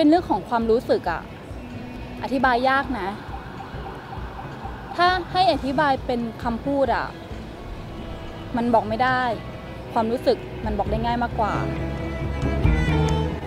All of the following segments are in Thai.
เป็นเรื่องของความรู้สึกอะอธิบายยากนะ ถ้าให้อธิบายเป็นคำพูดอะมันบอกไม่ได้ ความรู้สึกมันบอกได้ง่ายมากกว่า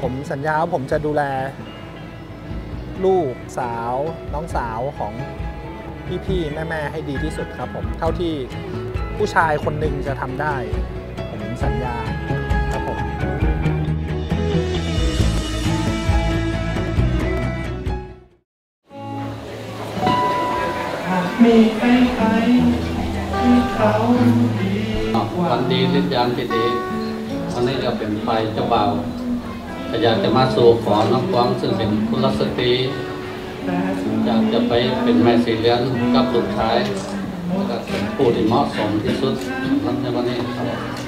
ผมสัญญาว่าผมจะดูแล ลูกสาว น้องสาวของพี่ๆแม่ๆให้ดีที่สุดครับผมเท่าที่ผู้ชายคนหนึ่งจะทำได้ ผมสัญญา วันดีฤทธิ์ยามที่ดีวันนี้เราเป็นไปเจ้าบ่าวอยากจะมาสู่ขอน้องกวางซึ่งเป็นคุณลักษตรีอยากจะไปเป็นแม่สีเลี้ยงกับลูกชายแล้วก็เป็นผู้ที่เหมาะสมที่สุดในวันนี้ครับ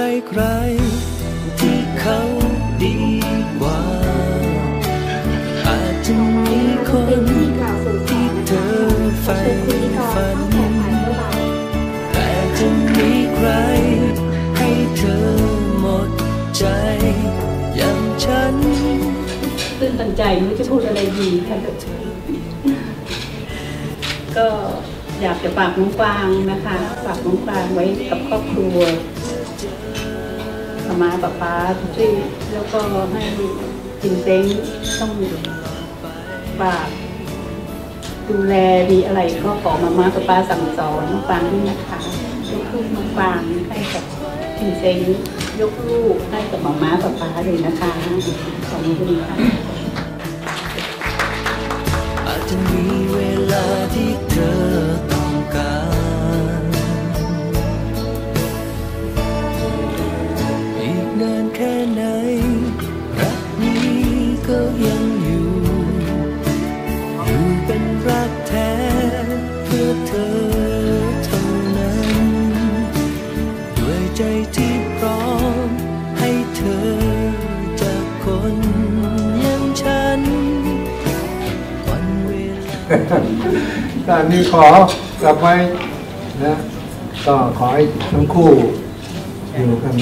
ใครใครๆที่เขาดีกว่า อาจจะมีคนที่เธอใฝ่ฝัน แต่จะมีใครให้เธอหมดใจ อย่างฉัน ตื้นตันใจไม่รู้จะพูดอะไรดีค่ะกับเธอก็อยากจะฝากน้องกวางนะคะฝากน้องกวางไว้กับครอบครัว มามาป๊าป๊าช่แล้วก็ให้จินเซ้งต้องฝากดูแลดีอะไรก็ขอมามาป๊าป๊าสั่งสอนน้องกวางด้วยนะคะยกลูกน้องกวางให้กับจินเซ้งยกลูกให้กับมามาป๊าป๊าเลยนะคะขอบคุณค่ะอาจจะมีเวลาที่เธอ ตอนนี้ขอกลับไว้นะก็ขอให้ทั้งคู่อยู่กัน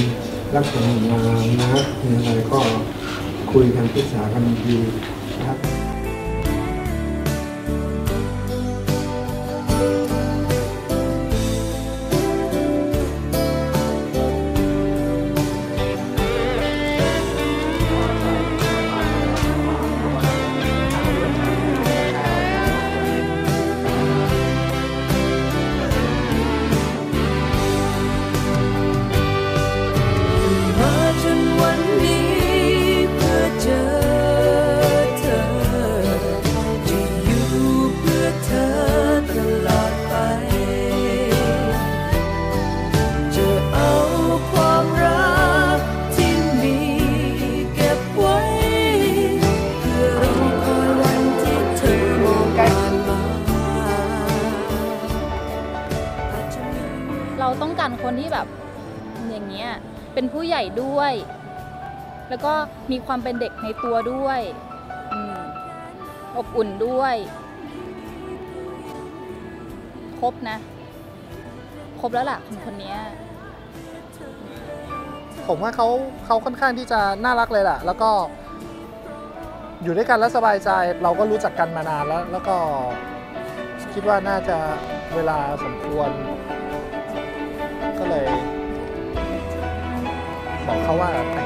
รักกันนานนะมีอะไรก็คุยกันปรึกษากันดีนะครับ เราต้องการคนที่แบบอย่างเงี้ยเป็นผู้ใหญ่ด้วย แล้วก็มีความเป็นเด็กในตัวด้วยอบอุ่นด้วย ครบนะ ครบแล้วล่ะคนคนนี้ผมว่าเขาเขาค่อนข้างที่จะน่ารักเลยแหละแล้วก็ อยู่ด้วยกันแล้วสบายใจ เราก็รู้จักกันมานานแล้ว แล้วก็คิดว่าน่าจะเวลาสมควร บอก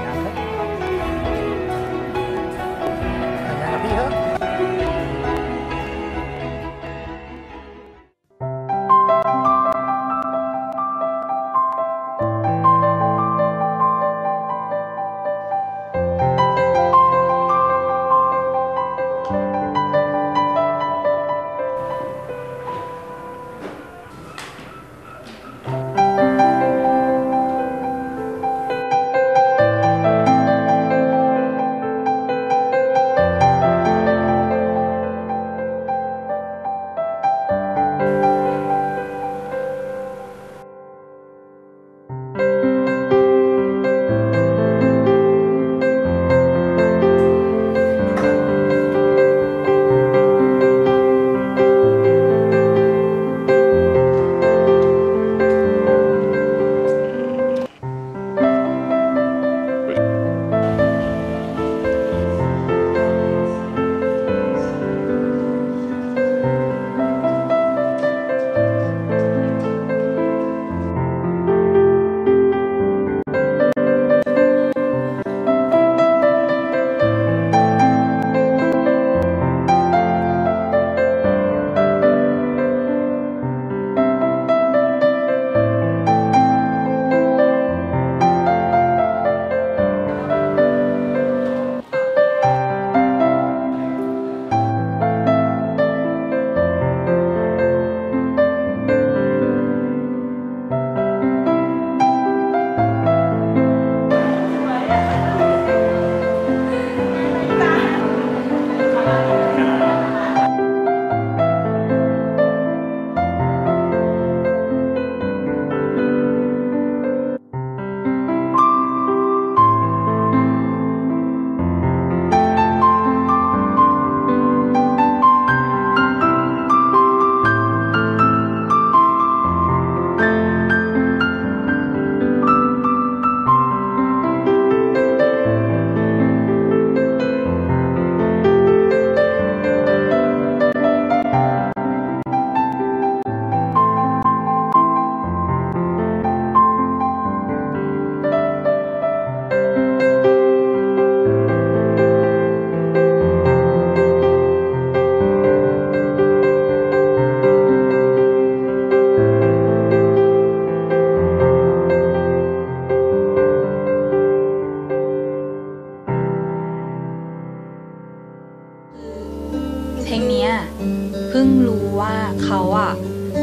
พิ่งรู้ว่าเขาอะ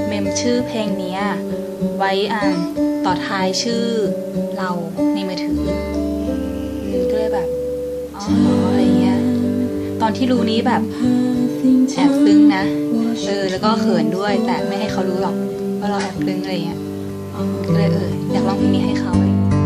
เมมชื่อเพลงนี้ไว้อ่านต่อท้ายชื่อเราในมือถือก็เลยแบบอ๋ออะไรเงี้ย ตอนที่รู้นี้แบบแอบซึ้งนะเออแล้วก็เขินด้วย แต่ไม่ให้เขารู้หรอกว่าเราแอบซึ้งอะไรเงี้ยก็เลยเอออยากร้องเพลงนี้ให้เขาอะไรเงี้ย